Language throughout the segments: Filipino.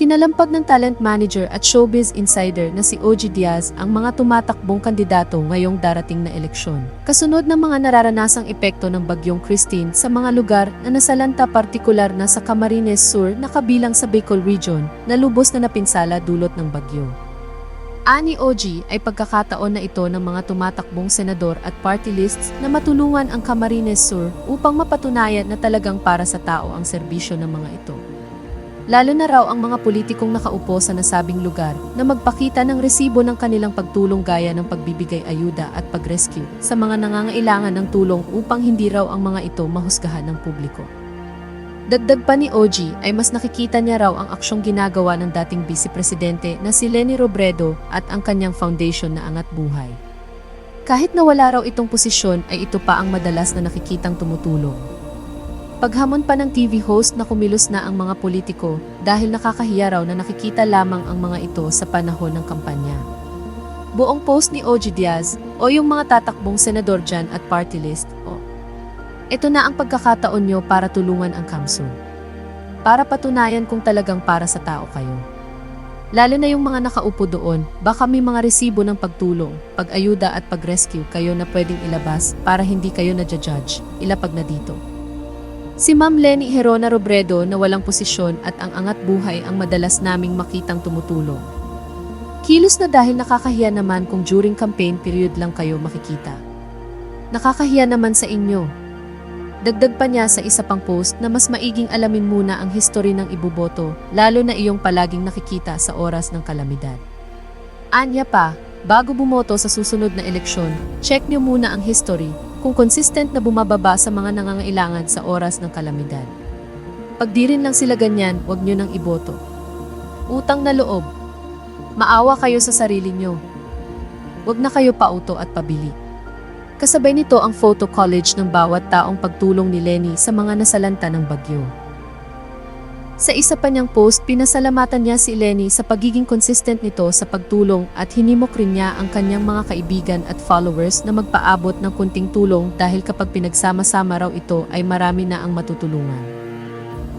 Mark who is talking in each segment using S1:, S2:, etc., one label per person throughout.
S1: Kinalampag ng talent manager at showbiz insider na si OG Diaz ang mga tumatakbong kandidato ngayong darating na eleksyon. Kasunod ng mga nararanasang epekto ng bagyong Christine sa mga lugar na nasalanta partikular na sa Camarines Sur na kabilang sa Bicol Region na lubos na napinsala dulot ng bagyo. Ani OG ay pagkakataon na ito ng mga tumatakbong senador at party lists na matulungan ang Camarines Sur upang mapatunayan na talagang para sa tao ang serbisyo ng mga ito. Lalo na raw ang mga politikong nakaupo sa nasabing lugar na magpakita ng resibo ng kanilang pagtulong gaya ng pagbibigay ayuda at pag-rescue sa mga nangangailangan ng tulong upang hindi raw ang mga ito mahusgahan ng publiko. Dagdag pa ni OG ay mas nakikita niya raw ang aksyong ginagawa ng dating Vice Presidente na si Leni Robredo at ang kanyang foundation na Angat Buhay. Kahit na wala raw itong posisyon ay ito pa ang madalas na nakikitang tumutulong. Paghamon pa ng TV host na kumilos na ang mga politiko dahil nakakahiya raw na nakikita lamang ang mga ito sa panahon ng kampanya. Buong post ni OG Diaz o yung mga tatakbong senador dyan at party list o ito na ang pagkakataon nyo para tulungan ang Kamsun. Para patunayan kung talagang para sa tao kayo. Lalo na yung mga nakaupo doon, baka may mga resibo ng pagtulong, pag-ayuda at pag-rescue kayo na pwedeng ilabas para hindi kayo na-judge, ilapag na dito. Si Ma'am Lenny Herona Robredo na walang posisyon at ang angat buhay ang madalas naming makitang tumutulong. Kilos na dahil nakakahiya naman kung during campaign period lang kayo makikita. Nakakahiya naman sa inyo. Dagdag pa niya sa isa pang post na mas maiging alamin muna ang history ng ibuboto lalo na iyong palaging nakikita sa oras ng kalamidad. Anya pa, bago bumoto sa susunod na eleksyon, check niyo muna ang history kung consistent na bumababa sa mga nangangailangan sa oras ng kalamidad. Pag di rin lang sila ganyan, wag nyo nang iboto. Utang na loob. Maawa kayo sa sarili nyo. Wag na kayo pauto at pabili. Kasabay nito ang photo college ng bawat taong pagtulong ni Lenny sa mga nasalanta ng bagyo. Sa isa pa niyang post, pinasalamatan niya si Lenny sa pagiging consistent nito sa pagtulong at hinimok rin niya ang kanyang mga kaibigan at followers na magpaabot ng kunting tulong dahil kapag pinagsama-sama raw ito ay marami na ang matutulungan.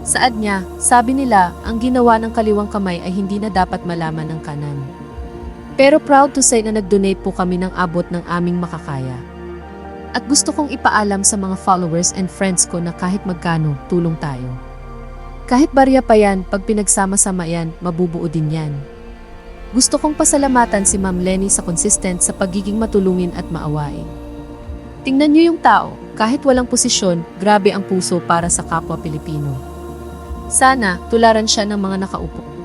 S1: Saad niya, sabi nila, ang ginawa ng kaliwang kamay ay hindi na dapat malaman ng kanan. Pero proud to say na nag-donate po kami ng abot ng aming makakaya. At gusto kong ipaalam sa mga followers and friends ko na kahit magkano, tulong tayo. Kahit barya pa yan, pag pinagsama-sama yan, mabubuo din yan. Gusto kong pasalamatan si Ma'am Lenny sa consistent sa pagiging matulungin at maawain. Tingnan niyo yung tao, kahit walang posisyon, grabe ang puso para sa kapwa Pilipino. Sana, tularan siya ng mga nakaupo.